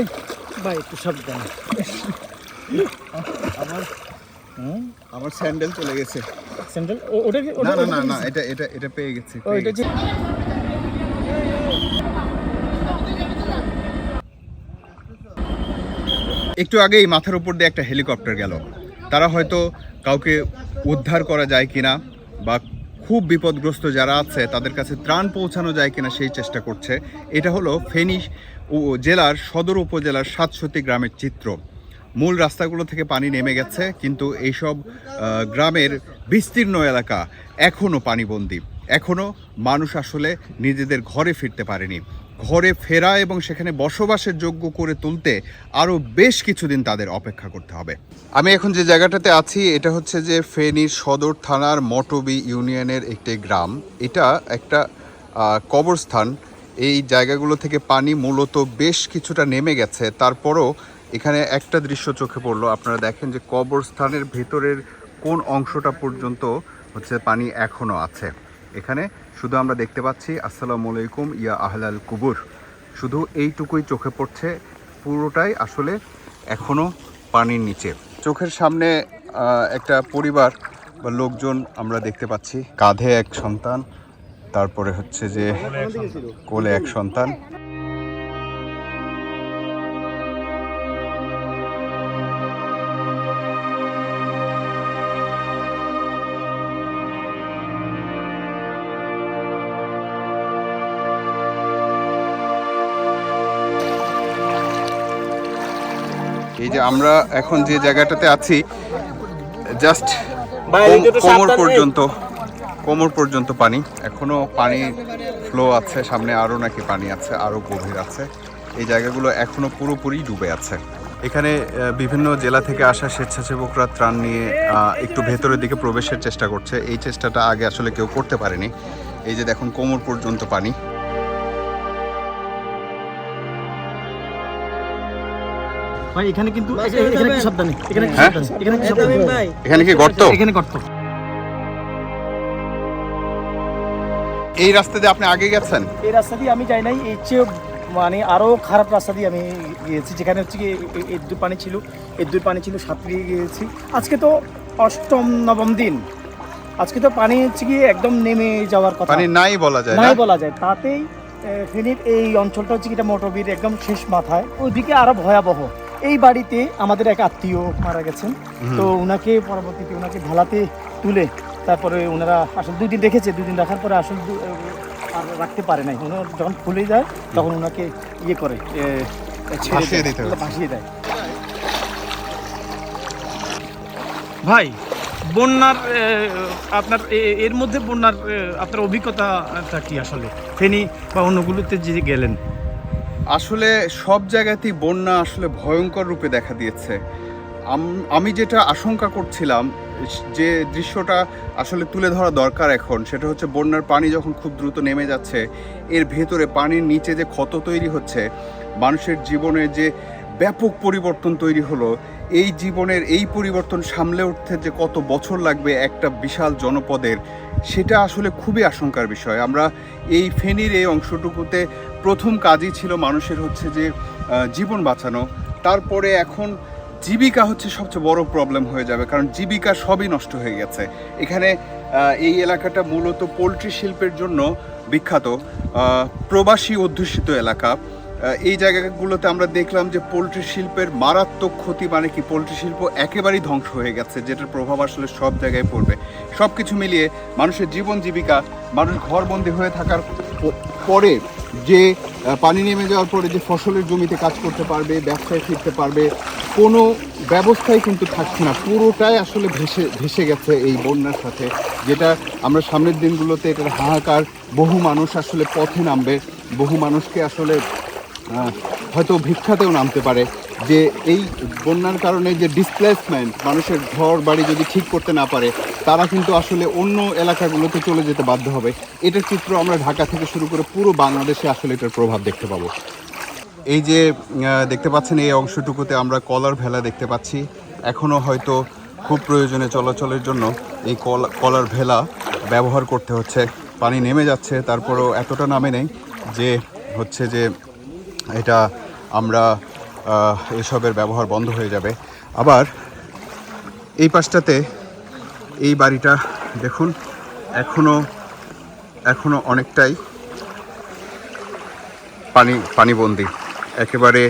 এই ভাই একটু সাবধান। আমার স্যান্ডেল চলে গেছে। সেন্ট্রাল ওটা কি না না? এটা এটা এটা পেয়ে গেছি। একটু আগেই মাথার উপর দিয়ে একটা হেলিকপ্টার গেল। তারা হয়তো কাউকে উদ্ধার করা যায় কিনা বা খুব বিপদগ্রস্ত যারা আছে, তাদের কাছে ত্রাণ পৌঁছানো যায় কিনা সেই চেষ্টা করছে। এটা হলো ফেনী জেলার সদর উপজেলার সাতশতি গ্রামের চিত্র। মূল রাস্তাগুলো থেকে পানি নেমে গেছে, কিন্তু এইসব গ্রামের বিস্তীর্ণ এলাকা এখনও পানিবন্দী। এখনও মানুষ আসলে নিজেদের ঘরে ফিরতে পারেনি। ঘরে ফেরা এবং সেখানে বসবাসের যোগ্য করে তুলতে আরও বেশ কিছুদিন তাদের অপেক্ষা করতে হবে। আমি এখন যে জায়গাটাতে আছি, এটা হচ্ছে যে ফেনীর সদর থানার মটবি ইউনিয়নের একটি গ্রাম। এটা একটা কবরস্থান। এই জায়গাগুলো থেকে পানি মূলত বেশ কিছুটা নেমে গেছে। তারপরও এখানে একটা দৃশ্য চোখে পড়ল। আপনারা দেখেন যে কবরস্থানের ভেতরের কোন অংশটা পর্যন্ত হচ্ছে পানি এখনও আছে। এখানে শুধু আমরা দেখতে পাচ্ছি, আসসালামু আলাইকুম, ইয়া আহলাল কুবুর। শুধু এইটুকুই চোখে পড়ছে, পুরোটাই আসলে এখনও পানির নিচে। চোখের সামনে একটা পরিবার বা লোকজন আমরা দেখতে পাচ্ছি। কাঁধে এক সন্তান, তারপরে হচ্ছে যে কোলে এক সন্তান। যে আমরা এখন যে জায়গাটাতে আছি জাস্ট কোমর পর্যন্ত কোমর পর্যন্ত পানি। এখনও পানি ফ্লো আছে সামনে আরও নাকি পানি আছে আরও গভীর আছে। এই জায়গাগুলো এখনও পুরোপুরি ডুবে আছে। এখানে বিভিন্ন জেলা থেকে আসা স্বেচ্ছাসেবকরা ত্রাণ নিয়ে একটু ভেতরের দিকে প্রবেশের চেষ্টা করছে। এই চেষ্টাটা আগে আসলে কেউ করতে পারেনি। এই যে দেখুন কোমর পর্যন্ত পানি। ভাই এখানে কিন্তু এখানে এখানে একটু সাবধানে? এখানে একটু হ্যাঁ? সাবধানে? এখানে একটু সাবধানে? এখানে কি গর্ত? এখানে গর্ত। এই রাস্তা দিয়ে আপনি আগে গেছেন? এই রাস্তা দিয়ে আমি যাই নাই এই চেয়ে মানে আরও খারাপ রাস্তা দিয়ে আমি গিয়েছি যেখানে হচ্ছে কি এদ্দুর পানি ছিল। এদ্দুর পানি ছিল সাঁতরিয়ে গিয়েছি। আজকে তো অষ্টম নবম দিন। আজকে তো পানি হচ্ছে কি একদম নেমে যাওয়ার কথা। পানি নাই বলা যায় নাই বলা যায়। তাতেই ফেনীর এই অঞ্চলটা হচ্ছে কি এটা মোটরবির একদম শেষ মাথায়। ওইদিকে আরও ভয়াবহ। এই বাড়িতে আমাদের এক আত্মীয় মারা গেছেন। তো ওনাকে পরবর্তীতে ওনাকে ভালাতে তুলে তারপরে ওনারা আসলে দুই দিন রেখেছে দুই দিন রাখার পরে আসলে দু- আর রাখতে পারে নাই। ওনার যখন খুলে যায় তখন ওনাকে ইয়ে করে ছেড়ে ভাসিয়ে দেয়। ভাই বন্যার আপনার এর মধ্যে বন্যার আপনার অভিজ্ঞতাটা কি আসলে? ফেনী বা অন্যগুলোতে যে গেলেন। আসলে সব জায়গাতেই বন্যা আসলে ভয়ঙ্কর রূপে দেখা দিয়েছে। আমি যেটা আশঙ্কা করছিলাম যে দৃশ্যটা আসলে তুলে ধরা দরকার এখন, সেটা হচ্ছে বন্যার পানি যখন খুব দ্রুত নেমে যাচ্ছে, এর ভেতরে পানির নিচে যে ক্ষত তৈরি হচ্ছে, মানুষের জীবনে যে ব্যাপক পরিবর্তন তৈরি হলো, এই জীবনের এই পরিবর্তন সামলে উঠতে যে কত বছর লাগবে একটা বিশাল জনপদের, সেটা আসলে খুবই আশঙ্কার বিষয়। আমরা এই ফেনীর এই অংশটুকুতে প্রথম কাজই ছিল মানুষের হচ্ছে যে জীবন বাঁচানো। তারপরে এখন জীবিকা হচ্ছে সবচেয়ে বড় প্রবলেম হয়ে যাবে, কারণ জীবিকা সবই নষ্ট হয়ে গেছে। এখানে এই এলাকাটা মূলত পোলট্রি শিল্পের জন্য বিখ্যাত প্রবাসী অধ্যুষিত এলাকা। এই জায়গাগুলোতে আমরা দেখলাম যে, পোলট্রি শিল্পের মারাত্মক ক্ষতি মানে কি, পোলট্রি শিল্প একেবারেই ধ্বংস হয়ে গেছে, যেটার প্রভাব আসলে সব জায়গায় পড়বে। সব কিছু মিলিয়ে মানুষের জীবন জীবিকা, মানুষ ঘরবন্দি হয়ে থাকার পরে যে পানি নেমে যাওয়ার পরে যে ফসলের জমিতে কাজ করতে পারবে, ব্যবসায় ফিরতে পারবে, কোনো ব্যবস্থাই কিন্তু থাকছে না। পুরোটাই আসলে ভেসে ভেসে গেছে এই বন্যার সাথে, যেটা আমরা সামনের দিনগুলোতে এটার হাহাকার, বহু মানুষ আসলে পথে নামবে, বহু মানুষকে আসলে হয়তো ভিক্ষাতেও নামতে পারে, যে এই বন্যার কারণে যে ডিসপ্লেসমেন্ট মানুষের ঘর বাড়ি যদি ঠিক করতে না পারে তারা কিন্তু আসলে অন্য এলাকাগুলোতে চলে যেতে বাধ্য হবে। এটার চিত্র আমরা ঢাকা থেকে শুরু করে পুরো বাংলাদেশে আসলে এটার প্রভাব দেখতে পাবো। এই যে দেখতে পাচ্ছেন এই অংশটুকুতে আমরা কলার ভেলা দেখতে পাচ্ছি। এখনও হয়তো খুব প্রয়োজনে চলাচলের জন্য এই কলা, কলার ভেলা ব্যবহার করতে হচ্ছে। পানি নেমে যাচ্ছে, তারপরেও এতটা নামে নেই যে হচ্ছে যে এটা আমরা এসবের ব্যবহার বন্ধ হয়ে যাবে। আবার এই পাশটাতে এই বাড়িটা দেখুন, এখনও এখনও অনেকটাই পানি, পানিবন্দি। একেবারে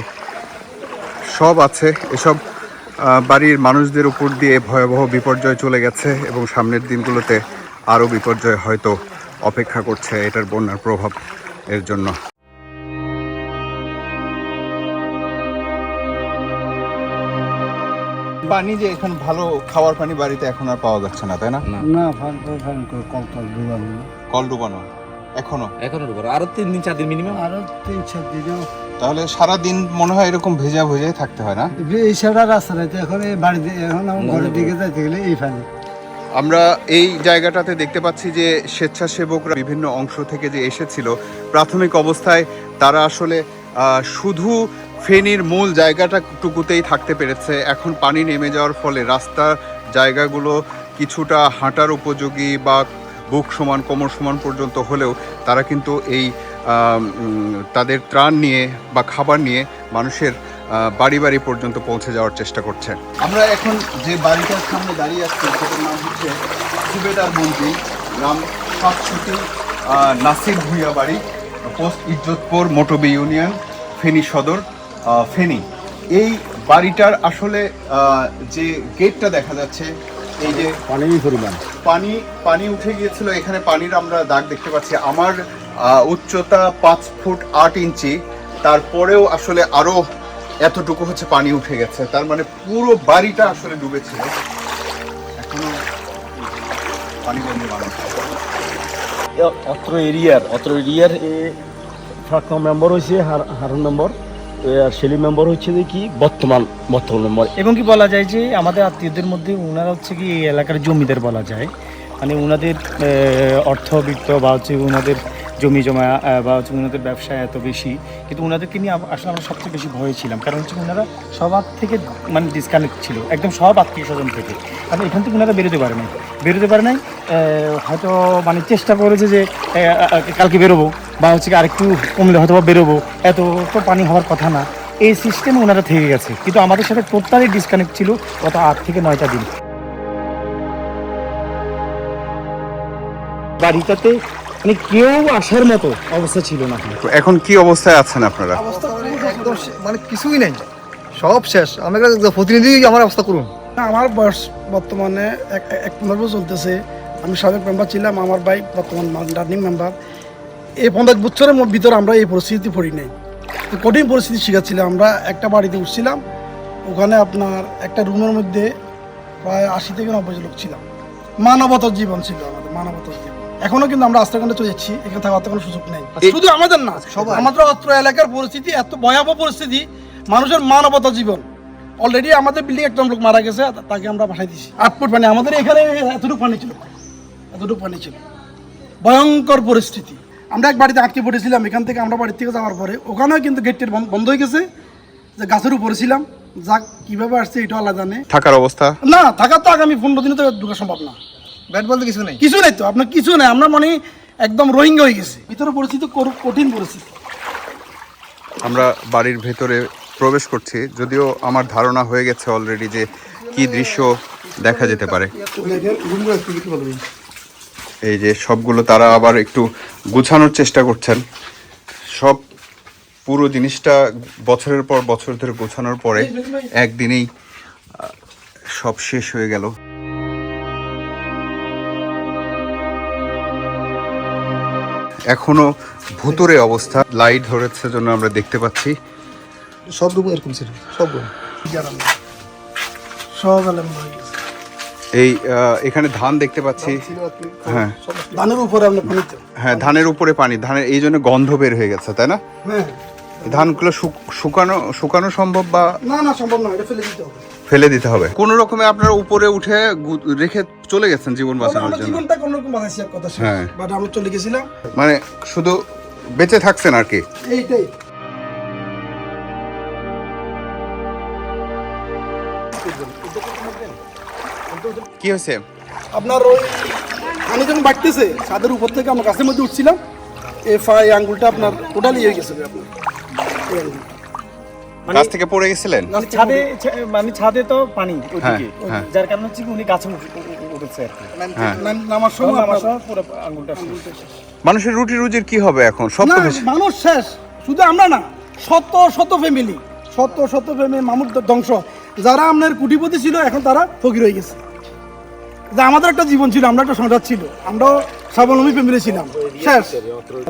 সব আছে, এসব বাড়ির মানুষদের উপর দিয়ে ভয়াবহ বিপর্যয় চলে গেছে এবং সামনের দিনগুলোতে আরও বিপর্যয় হয়তো অপেক্ষা করছে এটার বন্যার প্রভাব এর জন্য। পানি যে এখন ভালো খাওয়ার পানি বাড়িতে এখন আর পাওয়া যাচ্ছে না তাই না? না। ফান ফান করে কল টল ডুবানো। কল ডুবানো? এখনও? এখনও ঢুকার আরও তিন দিন চার দিন মিনিমাম আরও তিন চার দিনও। তাহলে সারা দিন মনে হয় এরকম ভেজা ভেজাই থাকতে হয় না? এই সারা রাস্তা নাই তো এখন এই বাড়িতে এখন আমার ঘরের দিকে যাইতে গেলে এই ফানি আমরা এই জায়গাটাতে দেখতে পাচ্ছি যে স্বেচ্ছাসেবকরা বিভিন্ন অংশ থেকে যে এসেছিল প্রাথমিক অবস্থায় তারা আসলে আহ, শুধু ফেনীর মূল জায়গাটা টুকুতেই থাকতে পেরেছে। এখন পানি নেমে যাওয়ার ফলে রাস্তার জায়গাগুলো কিছুটা হাঁটার উপযোগী বা বুক সমান, কোমর সমান পর্যন্ত হলেও তারা কিন্তু এই তাদের ত্রাণ নিয়ে বা খাবার নিয়ে মানুষের বাড়ি বাড়ি পর্যন্ত পৌঁছে যাওয়ার চেষ্টা করছে। আমরা এখন যে বাড়িটার সামনে দাঁড়িয়ে আছি, সেটার নাম হচ্ছে সুবেদার মন্দির নাম সাতষট্টি নাসির ভুইয়া বাড়ি, পোস্ট ইজ্জতপুর মোটবি ইউনিয়ন, ফেনী সদর। ফেনী। এই বাড়িটার আসলে যে গেটটা দেখা যাচ্ছে এই যে পানি পরিমাণ। পানি পানি উঠে গিয়েছিল এখানে পানির আমরা দাগ দেখতে পাচ্ছি। আমার উচ্চতা পাঁচ ফুট আট ইঞ্চি তারপরেও আসলে আরও এতটুকু হচ্ছে পানি উঠে গেছে। তার মানে পুরো বাড়িটা আসলে ডুবেছিল। এখনও পানিবন্দী মানুষ অত্র এরিয়ার অত্র এরিয়ার ফাঁক মেম্বার হয়েছে হারুন মেম্বার আর সেলি মেম্বার হচ্ছে যে কি? বর্তমান বর্তমান মেম্বার। এবং কি বলা যায় যে আমাদের আত্মীয়দের মধ্যে ওনারা হচ্ছে কি এই এলাকার জমিদার বলা যায়। মানে ওনাদের অর্থবিত্ত বা হচ্ছে ওনাদের জমি জমা বা হচ্ছে ওনাদের ব্যবসা এত বেশি। কিন্তু ওনাদেরকে নিয়ে আসলে আমরা সবচেয়ে বেশি ভয়ে ছিলাম। কারণ হচ্ছে ওনারা সবার থেকে মানে ডিসকানেক্ট ছিল। একদম সব আত্মীয় স্বজন থেকে। কারণ এখান থেকে ওনারা বেরোতে পারে নাই। বেরোতে পারে নাই হয়তো মানে চেষ্টা করেছে যে কালকে বেরোবো, বা হচ্ছে কি আরেকটু কমলে হয়তো বা বেরোবো। এত তো পানি হওয়ার কথা না। এই সিস্টেমে ওনারা থেকে গেছে। কিন্তু আমাদের সাথে টোটালি ডিসকানেক্ট ছিল গত আট থেকে নয়টা দিন। বাড়িটাতে মানে কেউ আসার মতো অবস্থা ছিল না। তো এখন কি অবস্থায় আছেন আপনারা? অবস্থা মানে একদম মানে কিছুই নেই। সব শেষ। আমি একটা প্রতিনিধি আমার অবস্থা করুন। না, আমার বয়স বর্তমানে এক পনেরো বছর চলতেছে। আমি সাবেক মেম্বার ছিলাম আমার ভাই বর্তমান রানিং মেম্বার এই পঞ্চাশ বছরের ভিতরে আমরা এই পরিস্থিতি পড়ি নাই। তো কঠিন পরিস্থিতি শিখাচ্ছিলাম আমরা একটা বাড়িতে উঠছিলাম। ওখানে আপনার একটা রুমের মধ্যে প্রায় আশি থেকে নব্বই লোক ছিলাম। মানবতার জীবন ছিল আমাদের মানবতার জীবন। এখনও কিন্তু আমরা আস্থাকান্ডে চলে যাচ্ছি এখানে থাকার তো কোনো সুযোগ নেই। শুধু আমাদের না সবাই। আমাদের অত্র এলাকার পরিস্থিতি এত ভয়াবহ পরিস্থিতি মানুষের মানবতা জীবন। অলরেডি আমাদের বিল্ডিং একটা লোক মারা গেছে তাকে আমরা পাঠাই দিছি আট ফুট পানি আমাদের এখানে এতটুকু পানি ছিল। এতটুকু পানি ছিল। ভয়ঙ্কর পরিস্থিতি। আমরা এক বাড়িতে আটকে পড়েছিলাম এখান থেকে আমরা বাড়ি থেকে যাওয়ার পরে ওখানেও কিন্তু গেটটির বন্ধ হয়ে গেছে। যে গাছের উপরে ছিলাম যাক কীভাবে আসছে এটা আল্লাহ জানে। থাকার অবস্থা? না থাকার তো আগামী পনেরো দিনে তো ঢোকা সম্ভব না। ব্যাট বলতে কিছু নেই। কিছু নেই তো আপনার কিছু নেই আমরা মানে একদম রোহিঙ্গা হয়ে গেছে। ভিতরে পরিস্থিতি কঠিন পরিস্থিতি আমরা বাড়ির ভেতরে প্রবেশ করছি যদিও আমার ধারণা হয়ে গেছে অলরেডি যে কি দৃশ্য দেখা যেতে পারে। এই যে সবগুলো তারা আবার একটু গুছানোর চেষ্টা করছেন। সব পুরো জিনিসটা বছরের পর বছর ধরে গোছানোর পরে একদিনেই সব শেষ হয়ে গেল। এখনও ভুতুরে অবস্থা। লাইট ধরেছে জন্য আমরা দেখতে পাচ্ছি। সব রুম এরকম ছিল সব রুম। এই এখানে ধান দেখতে পাচ্ছি। হ্যাঁ। ধানের উপরে পানিতে হ্যাঁ ধানের উপরে পানি। ধানের এই জন্য গন্ধ বের হয়ে গেছে তাই না? হ্যাঁ। ধানগুলো শুকানো শুকানো সম্ভব বা না না সম্ভব না এটা ফেলে দিতে হবে। ফেলে দিতে হবে। কোন রকমে আপনারা উপরে উঠে রেখে চলে গেছেন জীবন বাঁচানোর জন্য। জীবনটা কোনোরকম বাঁচাইছি এক কথা হ্যাঁ। বাট আমরা চলে গেছিলাম। মানে শুধু বেঁচে থাকছেন আর কি? এইটাই। কি হয়েছে? আপনার ওই পানি যখন বাড়তেছে ছাদের উপর থেকে আমার গাছের মধ্যে উঠছিলাম। এ ফাই আঙ্গুলটা আপনার টোটালি ইয়ে গেছে। আপনার গাছ থেকে পড়ে গেছিলেন? মানে ছাদে মানে ছাদে তো পানি ওইদিকে। হ্যাঁ, হ্যাঁ। যার কারণে হচ্ছে উনি গাছে উঠেছে আর কি। হ্যাঁ। নামার সময় আমার আপনার- পুরো আঙ্গুলটা মানুষের রুটি রুজির কি হবে এখন? সব তো মানুষ শেষ। শুধু আমরা না শত শত ফ্যামিলি শত শত ফ্যামিলি মামুর ধ্বংস। যারা আপনার কুটিপতি ছিল এখন তারা ফকির হয়ে গেছে। যে আমাদের একটা জীবন ছিল আমরা একটা সংসার ছিল। আমরাও স্বাবলম্বী ফ্যামিলি ছিলাম। শেষ।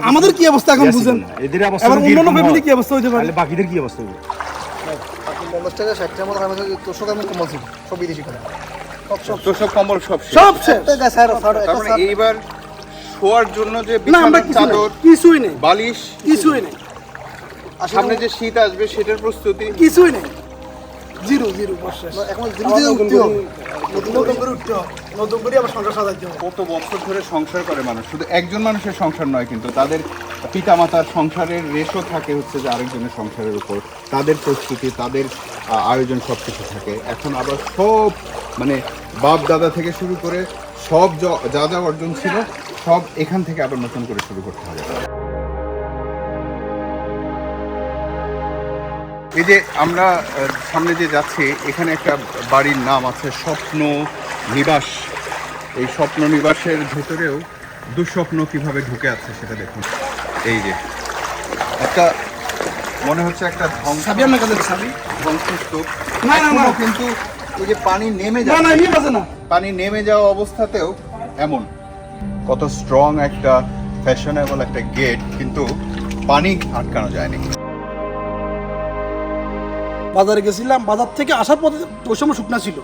আমাদের কি অবস্থা এখন বুঝেন? এদের অবস্থা এবার অন্যান্য ফ্যামিলি কি অবস্থা হতে পারে? বাকিদের কি অবস্থা হবে পঞ্চাশ টাকা ষাট টাকা মতো আমি তোষক আমি কম্বল ছিল সব বিদেশি করে। তো সব। কম্বল সব সব এইবার শোয়ার জন্য যে আমরা বিছানার চাদর কিছুই নেই। বালিশ কিছুই নেই। সামনে যে শীত আসবে সেটার প্রস্তুতি। কিছুই নেই। জিরো জিরো বর্ষা এখন ধীরে ধীরে উঠতে হবে। নতুন করে উঠতে হবে। নতুন করে আবার সংসার হবে। কত বছর ধরে সংসার করে মানুষ। শুধু একজন মানুষের সংসার নয় কিন্তু তাদের পিতামাতার সংসারের রেশও থাকে হচ্ছে যে আরেকজনের সংসারের উপর। তাদের প্রস্তুতি তাদের আয়োজন সব কিছু থাকে। এখন আবার সব মানে বাপ দাদা থেকে শুরু করে সব যা যা অর্জন ছিল, সব এখান থেকে আবার নতুন করে শুরু করতে হবে। এই যে আমরা সামনে যে যাচ্ছি, এখানে একটা বাড়ির নাম আছে স্বপ্ন নিবাস। এই স্বপ্ন নিবাসের ভেতরেও দুঃস্বপ্ন কীভাবে ঢুকে আছে সেটা দেখুন। এই যে, একটা মনে হচ্ছে একটা ধ্বংস ধ্বংসস্তূপ না, না, না। কিন্তু এই যে পানি নেমে না না বাজে না। পানি নেমে যাওয়া অবস্থাতেও এমন। কত স্ট্রং একটা ফ্যাশনেবল একটা গেট কিন্তু পানি আটকানো যায়নি। বাজারে গেছিলাম বাজার থেকে আসার পথে ওই সময় শুকনা ছিল।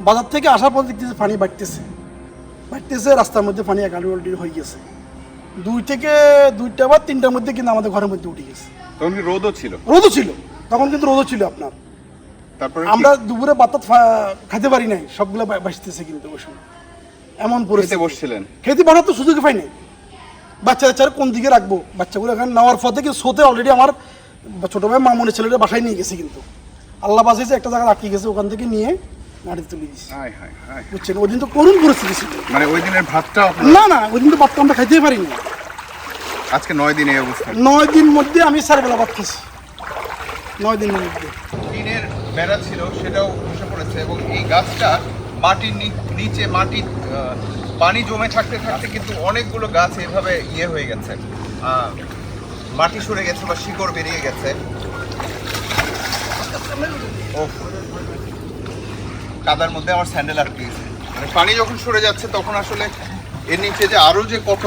বাজার থেকে আসার পথে দেখতেছি পানি বাড়তেছে। বাড়তেছে রাস্তার মধ্যে পানি এক আলটি হয়ে গেছে। দুই থেকে দুইটা বা তিনটার মধ্যে কিন্তু আমাদের ঘরের মধ্যে উঠে গেছে। তখন কি রোদও ছিল? রোদও ছিল। তখন কিন্তু রোদও ছিল আপনার। তারপরে আমরা দুপুরে বাতাত খাইতে পারি নাই। সবগুলো বাঁচতেছে কিন্তু ওই সময়। এমন পরিস্থিতি। বসছিলেন? খেতে বাড়ার তো সুযোগ পাই নাই। বাচ্চা বাচ্চারা কোন দিকে রাখব? বাচ্চাগুলো এখানে নেওয়ার পর থেকে শোতে অলরেডি আমার ছোটো ভাই মামুনের ছেলেটা বাসায় নিয়ে গেছে কিন্তু। আল্লাহ বাঁচিয়েছে একটা জায়গায় আটকে গেছে ওখান থেকে নিয়ে গাড়িতে তুলে দিয়েছি। বুঝছেন? ওই দিন তো করুণ পরিস্থিতি ছিল। মানে ওই দিনের ভাতটা না না ওই দিন তো ভাত তো আমরা খাইতেই পারিনি। আজকে নয় দিন এই অবস্থা। নয় দিন মধ্যে আমি ভাত খেয়েছি নয় দিনের মধ্যে। টিনের বেড়া ছিল সেটাও খসে পড়েছে এবং এই গাছটা মাটির নি- নিচে মাটি পানি জমে থাকতে থাকতে কিন্তু অনেকগুলো গাছ এভাবে ইয়ে হয়ে গেছে। মাটি সরে গেছে বা শিকড় বেরিয়ে গেছে। ওফ। কাদার মধ্যে আমার স্যান্ডেল আটকে গেছে। মানে পানি যখন সরে যাচ্ছে তখন আসলে এর নিচে যে আরও যে কত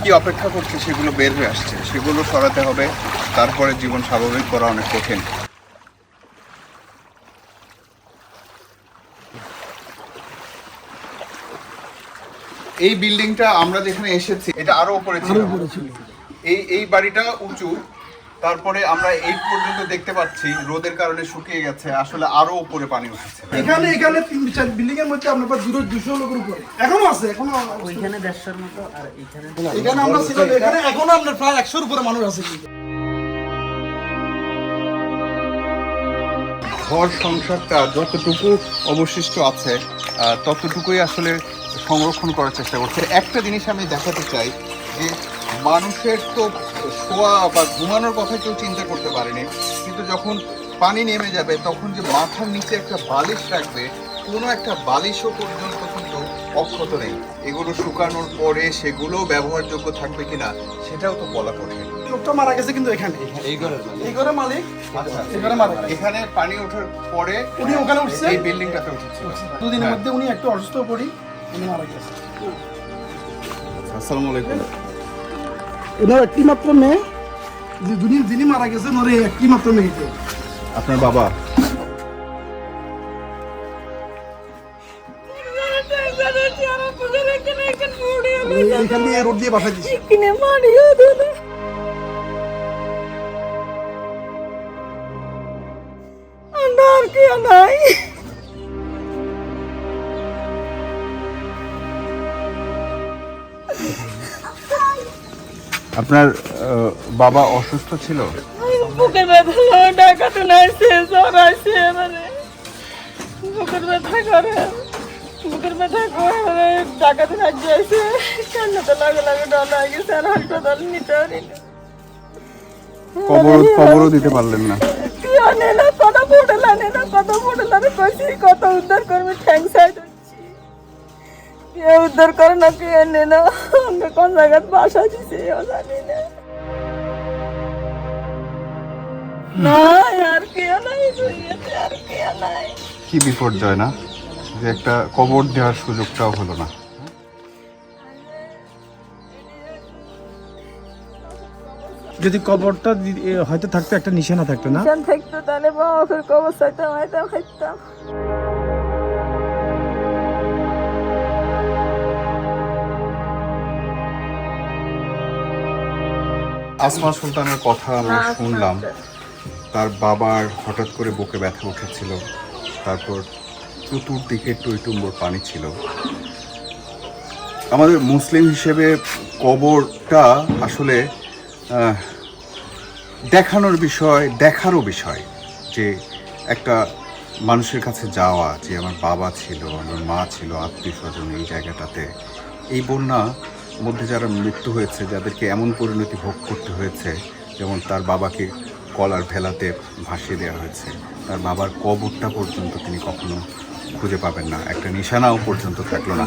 কি অপেক্ষা করছে সেগুলো বের হয়ে আসছে সেগুলো সরাতে হবে। তারপরে জীবন স্বাভাবিক করা অনেক কঠিন। এই বিল্ডিংটা আমরা যেখানে এসেছি এটা আরও উপরে ছিল। এই এই বাড়িটা উঁচু তারপরে আমরা এই পর্যন্ত দেখতে পাচ্ছি রোদের কারণে শুকিয়ে গেছে আসলে আরও উপরে পানি উঠেছে। এখানে এখানে তিন চার বিল্ডিং এর মধ্যে আপনার প্রায় দুটো দুশো লোকের উপরে। এখনও আছে এখনও ওইখানে দেড়শোর মতো আর এখানে এখানে আমরা ছিলাম এখানে এখনও আপনার প্রায় একশোর উপরে মানুষ আছে ঘর সংসারটা যতটুকু অবশিষ্ট আছে ততটুকুই আসলে সংরক্ষণ করার চেষ্টা করছে। একটা জিনিস আমি দেখাতে চাই যে মানুষের তো শোয়া বা ঘুমানোর কথা কেউ চিন্তা করতে পারেনি। কিন্তু যখন পানি নেমে যাবে তখন যে মাথার নিচে একটা বালিশ রাখবে কোনো একটা বালিশও পর্যন্ত কিন্তু অক্ষত নেই। এগুলো শুকানোর পরে সেগুলো ব্যবহারযোগ্য থাকবে কিনা সেটাও তো বলা কঠিন। লোকটা মারা গেছে কিন্তু এখানে। এই ঘরের এই ঘরে মালিক? আচ্ছা এখানে মারা এখানে পানি ওঠার পরে উনি ওখানে উঠছে? এই বিল্ডিংটাতে উঠেছে। দুদিনের হ্যাঁ। মধ্যে উনি একটু অসুস্থ পড়ি উনি মারা গেছে। আসসালামু আলাইকুম। এনার একটি মাত্র মেয়ে। যে যিনি যিনি মারা গেছেন ওর এই একটি মাত্র মেয়েতে আপনার বাবা। এইখান দিয়ে রোড দিয়ে বাসা দিচ্ছে কিনে মারিও দিলে। আর কেউ নাই আপনার বাবা অসুস্থ ছিল? বুকের ব্যথা ডাকাতে নাইছে জ্বর আছে মানে বুকের ব্যথা করে বুকের ব্যথা করে মানে ডাকাতে রাজ্য আছে কান্নাতে লাগে লাগে ডর লাগে গেছে আর হাসপাতাল নিতে পারিনি। কবর কবরও দিতে পারলেন না। কি কেউ না কত ফুটলা নেই না কত ফুটলা কইছি কত উদ্ধার করবে ঠ্যাং সাইড কেউ উদ্ধার করে না কেউ নেই না। আমরা কোন জায়গায় বাসা দিছি জানি না। আর নাই দুনিয়াতে আর কেউ নাই। কি বিপর্যয় না যে একটা কবর দেওয়ার সুযোগটাও হলো না। যদি কবরটা হয়তো থাকতো একটা নিশানা থাকতো না? নিশান থাকতো তাহলে বাবা ফের কবর চাইতাম আইতাম খাইতাম। আসমা সুলতানের কথা আমরা শুনলাম। তার বাবার হঠাৎ করে বুকে ব্যথা উঠেছিল। তারপর চতুর্দিকে টইটুম্বর পানি ছিল। আমাদের মুসলিম হিসেবে কবরটা আসলে দেখানোর বিষয় দেখারও বিষয় যে একটা মানুষের কাছে যাওয়া যে আমার বাবা ছিল আমার মা ছিল আত্মীয় স্বজন এই জায়গাটাতে এই বন্যা মধ্যে যারা মৃত্যু হয়েছে, যাদেরকে এমন পরিণতি ভোগ করতে হয়েছে, যেমন তার বাবাকে কলার ভেলাতে ভাসিয়ে দেওয়া হয়েছে, তার বাবার কবরটা পর্যন্ত তিনি কখনো খুঁজে পাবেন না। একটা নিশানাও পর্যন্ত থাকল না।